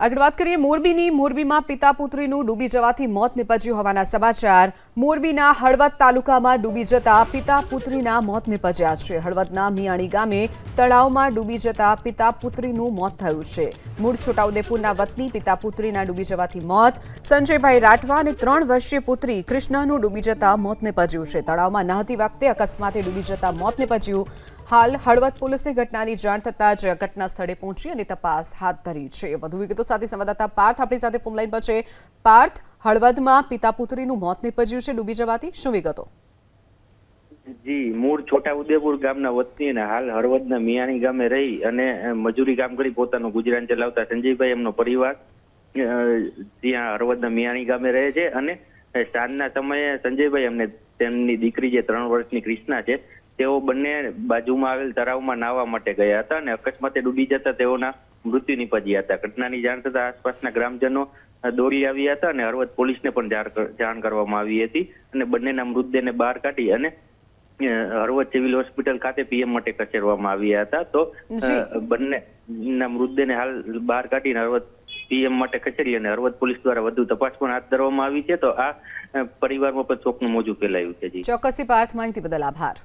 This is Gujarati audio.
આગળ વાત કરીએ મોરબીની. મોરબીમાં પિતા પુત્રીનું ડૂબી જવાથી મોત નિપજ્યું હોવાના સમાચાર. મોરબીના હળવદ તાલુકામાં ડૂબી જતા પિતા પુત્રીના મોત નિપજ્યા છે. હળવદના મિયાણી ગામે તળાવમાં ડૂબી જતા પિતા પુત્રીનું મોત થયું છે. મૂળ છોટાઉદેપુરના વતની પિતા પુત્રીના ડૂબી જવાથી મોત. સંજયભાઈ રાઠવા અને ત્રણ વર્ષીય પુત્રી કૃષ્ણનું ડૂબી જતા મોત નિપજ્યું છે. તળાવમાં નહતી વખતે અકસ્માતે ડૂબી જતા મોત નિપજ્યું. હાલ હળવદ પોલીસને ઘટનાની જાણ થતાં જ ઘટના સ્થળે પહોંચી અને તપાસ હાથ ધરી છે. વધુ વિગતો સાથે સંવાદદાતા પાર્થ આપણી સાથે ફોનલાઈન પર છે. પાર્થ, હળવદમાં પિતા પુત્રીનું મોત નિપજ્યું છે. ડૂબી જવાથી શું વિગતો? જી, મૂળ છોટા ઉદેપુર ગામના વતની અને હાલ હળવદના મિયાણી ગામે રહી અને મજૂરી કામ કરી પોતાનું ગુજરાન ચલાવતા સંજયભાઈ એમનો પરિવાર ત્યાં હળવદના મિયાણી ગામે રહે છે અને સાંજના સમયે સંજયભાઈ એમને તેમની દીકરી જે ત્રણ વર્ષની ક્રિષ્ના છે, તેઓ બંને બાજુમાં આવેલ તળાવમાં નાહવા માટે ગયા હતા અને અકસ્માતે ડૂબી જતા તેઓના મૃત્યુ નિપજ્યા હતા. ઘટનાની જાણ થતા આસપાસના ગ્રામજનો દોડી આવ્યા હતા અને હળવદ પોલીસને પણ જાણ કરવામાં આવી હતી અને બંનેના મૃતદેહને બહાર કાઢી અને હળવદ સિવિલ હોસ્પિટલ ખાતે પીએમ માટે ખસેડવામાં આવ્યા હતા. તો. બંનેના મૃતદેહને હાલ બહાર કાઢીને હળવદ પીએમ માટે ખસેડી અને હળવદ પોલીસ દ્વારા વધુ તપાસ પણ હાથ ધરવામાં આવી છે. તો આ પરિવારમાં પણ શોકનું મોજું ફેલાયું છે. ચોક્કસથી પાર્થ માહિતી બદલ આભાર.